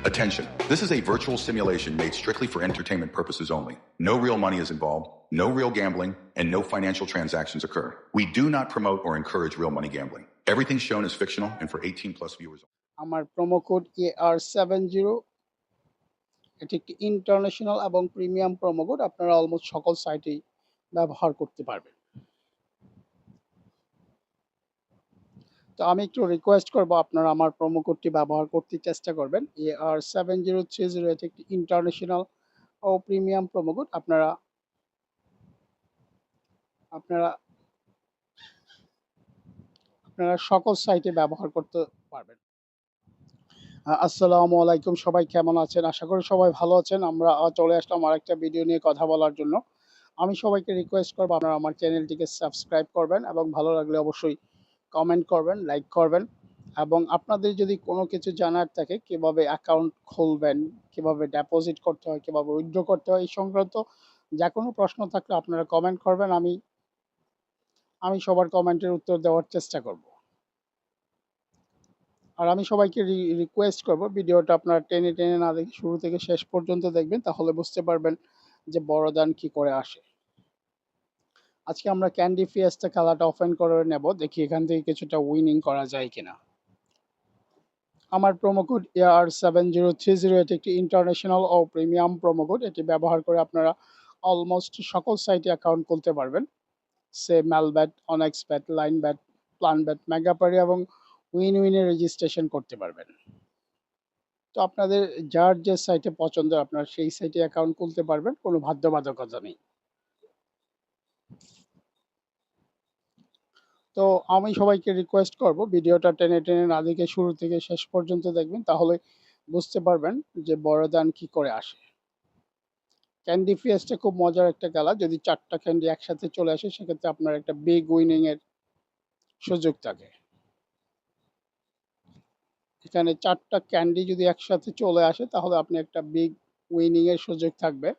Attention. This is a virtual simulation made strictly for entertainment purposes only. No real money is involved, no real gambling, and no financial transactions occur. We do not promote or encourage real money gambling. Everything shown is fictional and for 18 plus viewers. আমার promo code A R seven zero এটি একটি international এবং premium promo code আপনারা almost সকল সাইটেই ব্যবহার করতে পারবেন তো আমি একটু রিকোয়েস্ট করব আপনারা আমার প্রোমো কোডটি ব্যবহার করতে চেষ্টা করবেন। A R seven zero three zero এটি একটি ইন্টারন্যাশনাল ও প্রিমিয়াম প্রোমো কোড আপনারা আপনারা আপনারা সকল সাইটে ব্যবহার করতে পারবেন। আসসালামু আলাইকুম, সবাই কেমন আছেন? আশা করি সবাই ভালো আছেন। আমরা চলে আসলাম আরেকটা ভিডিও নিয়ে কথা বলার জন্য। আমি সবাইকে রিকোয়েস্ট করব আপনারা আমার চ্যানেলটিকে সাবস্ক্রাইব করবেন এবং ভালো লাগলে অবশ্যই কমেন্ট করবেন লাইক করবেন এবং আপনাদের যদি কোনো কিছু জানার থাকে, কীভাবে অ্যাকাউন্ট খুলবেন, কীভাবে ডিপোজিট করতে হয়, কীভাবে উইথড্র করতে হয়, এই সংক্রান্ত যা কোনো প্রশ্ন থাকলে আপনারা কমেন্ট করবেন, আমি আমি সবার কমেন্টের উত্তর দেওয়ার চেষ্টা করব। আর আমি সবাইকে রিকোয়েস্ট করব, ভিডিওটা আপনারা টেনে টেনে না দেখে শুরু থেকে শেষ পর্যন্ত দেখবেন, তাহলে বুঝতে পারবেন যে বড়দান কি করে আসে। আজকে আমরা ক্যান্ডি ফিয়েস্টা খেলাটা ওপেন করে নেব, দেখি এখান থেকে কিছুটা উইনিং করা যায় কিনা। আমার code A R seven zero three zero এটি একটি ইন্টারন্যাশনাল ও প্রিমিয়াম প্রোমো কোড এটি ব্যবহার করে আপনারা অলমোস্ট সকল সাইটে অ্যাকাউন্ট খুলতে পারবেন। সে Melbet one x bet Linebet plan bet Megapari এবং উইন উইনে রেজিস্ট্রেশন করতে পারবেন। তো আপনাদের যার যে সাইটে পছন্দ আপনার সেই সাইটে অ্যাকাউন্ট খুলতে পারবেন, কোনো বাধ্যবাধকতা নেই। তো আমি সবাইকে রিকোয়েস্ট করব ভিডিওটা টেনে টেনে না দেখে শুরু থেকে শেষ পর্যন্ত দেখবেন, তাহলে বুঝতে পারবেন যে বড়দান কি করে আসে। ক্যান্ডি ফিয়েস্টটা খুব মজার একটা খেলা যদি চারটা ক্যান্ডি একসাথে চলে আসে, সেক্ষেত্রে আপনার একটা বিগ উইনিং এর সুযোগ থাকে। এখানে চারটা ক্যান্ডি যদি একসাথে চলে আসে, তাহলে আপনি একটা বিগ উইনিং এর সুযোগ থাকবে।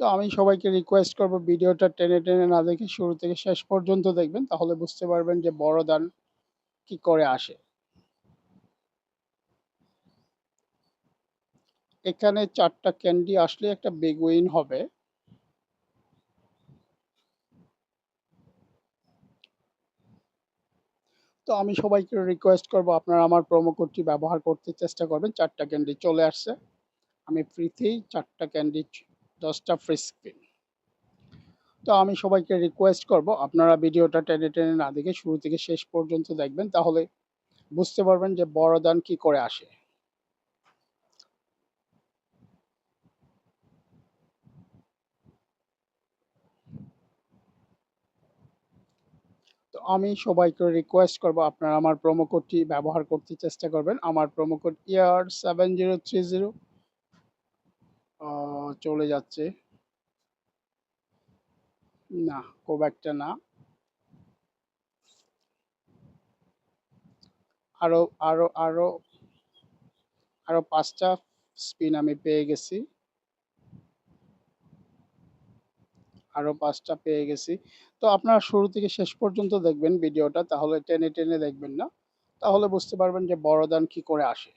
তো আমি সবাইকে রিকোয়েস্ট করব ভিডিওটা টেনে টেনে না দেখে শুরু থেকে শেষ পর্যন্ত দেখবেন, তাহলে বুঝতে পারবেন যে বড় দান কি করে আসে। এখানে চারটা ক্যান্ডি আসলে একটা বিগ উইন হবে। তো আমি সবাইকে রিকোয়েস্ট করব আপনারা আমার প্রোমো কোডটি ব্যবহার করতে চেষ্টা করবেন, চারটা ক্যান্ডি চলে আসছে। আমি ফ্রিতেই চারটা ক্যান্ডি দশটা ফ্রি স্ক্রিন তো আমি সবাইকে রিকোয়েস্ট করব, আপনারা ভিডিওটা টেনে টেনে না দেখে শুরু থেকে শেষ পর্যন্ত দেখবেন, তাহলে বুঝতে পারবেন যে বড় দান কি করে আসে। তো আমি সবাইকে রিকোয়েস্ট করব, আপনারা আমার প্রোমো কোডটি ব্যবহার করতে চেষ্টা করবেন। আমার promo code A R seven zero three zero চলে যাচ্ছে। না, খুব একটা না। আরও আরও আরও আরও পাঁচটা স্পিন আমি পেয়ে গেছি। আরও পাঁচটা পেয়ে গেছি। তো আপনারা শুরু থেকে শেষ পর্যন্ত দেখবেন ভিডিওটা, তাহলে টেনে টেনে দেখবেন না। তাহলে বুঝতে পারবেন যে বড় বড়দান কি করে আসে।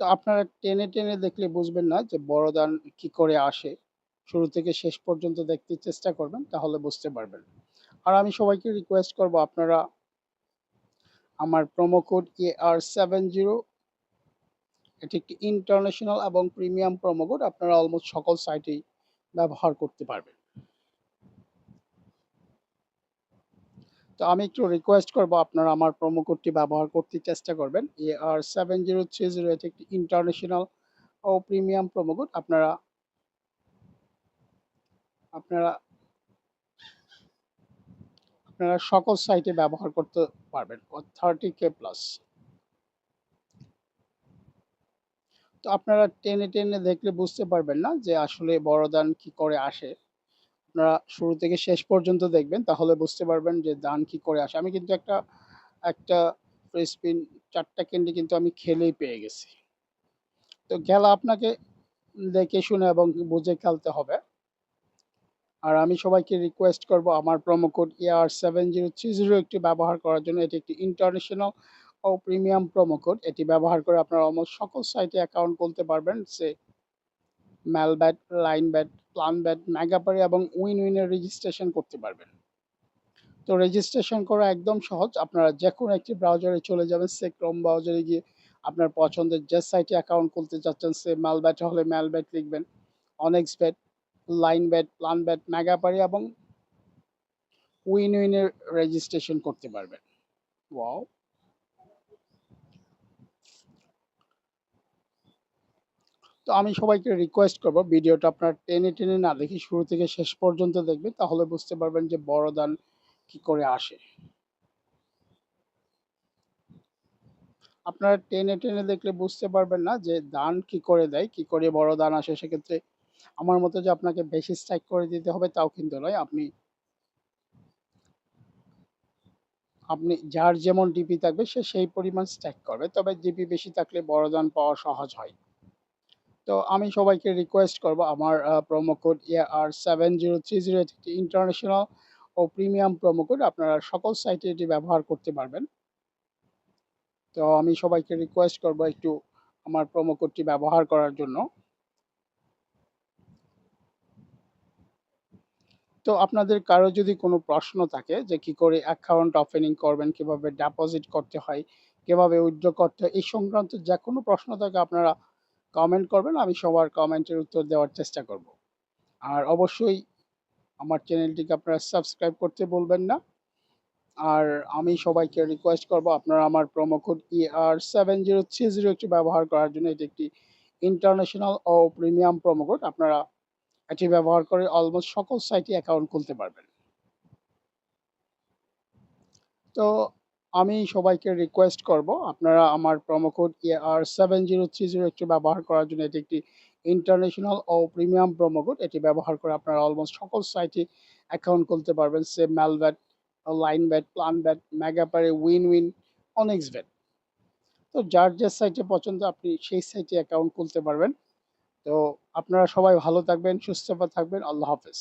তো আপনারা টেনে টেনে দেখলে বুঝবেন না যে বড়দান কি করে আসে। শুরু থেকে শেষ পর্যন্ত দেখতে চেষ্টা করবেন, তাহলে বুঝতে পারবেন। আর আমি সবাইকে রিকোয়েস্ট করব আপনারা আমার promo code A R seven zero এটি একটি ইন্টারন্যাশনাল এবং প্রিমিয়াম প্রোমো কোড আপনারা অলমোস্ট সকল সাইটেই ব্যবহার করতে পারবেন। তো আমি একটু রিকোয়েস্ট করব, আপনারা আমার প্রোমো কোডটি ব্যবহার করতে চেষ্টা করবেন। A R seven zero three zero এটি একটি ইন্টারন্যাশনাল ও প্রিমিয়াম প্রোমো কোড আপনারা আপনারা আপনারা সকল সাইটে ব্যবহার করতে পারবেন থার্টি কে প্লাস তো আপনারা টেনে টেনে দেখলে বুঝতে পারবেন না যে আসলে বড়দান কি করে আসে। আপনারা শুরু থেকে শেষ পর্যন্ত দেখবেন, তাহলে বুঝতে পারবেন যে দান কি করে আসে। আমি কিন্তু একটা একটা স্পিন চারটা ক্যান্ডি কিন্তু আমি খেলেই পেয়ে গেছি। তো খেলা আপনাকে দেখে শুনে এবং বুঝে খেলতে হবে। আর আমি সবাইকে রিকোয়েস্ট করব আমার promo code A R seven zero three zero একটি ব্যবহার করার জন্য। এটি একটি ইন্টারন্যাশনাল ও প্রিমিয়াম প্রোমো কোড এটি ব্যবহার করে আপনারা অলমোস্ট সকল সাইটে অ্যাকাউন্ট খুলতে পারবেন। সে Melbet Linebet plan bet Megapari এবং উইন উইনের রেজিস্ট্রেশন করতে পারবেন। তো রেজিস্ট্রেশন করা একদম সহজ। আপনারা যে কোনো একটি ব্রাউজারে চলে যাবেন, সে ক্রোম ব্রাউজারে গিয়ে আপনার পছন্দের যে সাইটে অ্যাকাউন্ট খুলতে চাচ্ছেন, সে ম্যালব্যাট হলে ম্যালব্যাট লিখবেন। One x bet Linebet plan bet Megapari এবং উইন উইনের রেজিস্ট্রেশন করতে পারবেন। ওয়াও তো আমি সবাইকে রিকোয়েস্ট করব, ভিডিওটা আপনার টেনে টেনে না দেখি শুরু থেকে শেষ পর্যন্ত দেখবেন, তাহলে বুঝতে পারবেন যে বড় দান কি করে আসে। আপনারা টেনে টেনে দেখলে বুঝতে পারবেন না যে দান কি করে দেয়, কি করে বড় দান আসে। সেক্ষেত্রে আমার মতো যে আপনাকে বেশি স্ট্রাইক করে দিতে হবে তাও কিন্তু নয়, আপনি আপনি যার যেমন ডিপি থাকবে, সে সেই পরিমাণ স্ট্যাক করবে। তবে ডিপি বেশি থাকলে বড় দান পাওয়া সহজ হয়। তো আমি সবাইকে রিকোয়েস্ট করব আমার promo code R seven zero three zero একটি ইন্টারন্যাশনাল ও প্রিমিয়াম প্রোমো কোড আপনারা সকল সাইটে এটি ব্যবহার করতে পারবেন। তো আমি সবাইকে রিকোয়েস্ট করব একটু আমার প্রোমো কোডটি ব্যবহার করার জন্য। তো আপনাদের কারও যদি কোনো প্রশ্ন থাকে যে কি করে অ্যাকাউন্ট ওপেনিং করবেন, কীভাবে ডিপোজিট করতে হয়, কীভাবে উইথড্র করতে হয়, এই সংক্রান্ত যে কোনো প্রশ্ন থাকে আপনারা কমেন্ট করবেন, আমি সবার কমেন্টের উত্তর দেওয়ার চেষ্টা করব। আর অবশ্যই আমার চ্যানেলটিকে আপনারা সাবস্ক্রাইব করতে বলবেন না। আর আমি সবাইকে রিকোয়েস্ট করব, আপনারা আমার promo code A R seven zero three zero একটি ব্যবহার করার জন্য এটি একটি ইন্টারন্যাশনাল ও প্রিমিয়াম প্রোমো কোড আপনারা এটি ব্যবহার করে অলমোস্ট সকল সাইটে অ্যাকাউন্ট খুলতে পারবেন। তো আমি সবাইকে রিকোয়েস্ট করব, আপনারা আমার promo code R seven zero three zero একটি ব্যবহার করার জন্য এটি একটি ইন্টারন্যাশনাল ও প্রিমিয়াম প্রোমো কোড এটি ব্যবহার করে আপনারা অলমোস্ট সকল সাইটে অ্যাকাউন্ট খুলতে পারবেন। সে Melbet Linebet plan bet মেগাপারে win win one x bet তো যার যে সাইটে পছন্দ আপনি সেই সাইটে অ্যাকাউন্ট খুলতে পারবেন। তো আপনারা সবাই ভালো থাকবেন, সুস্থ থাকবেন, আল্লাহ হাফেজ।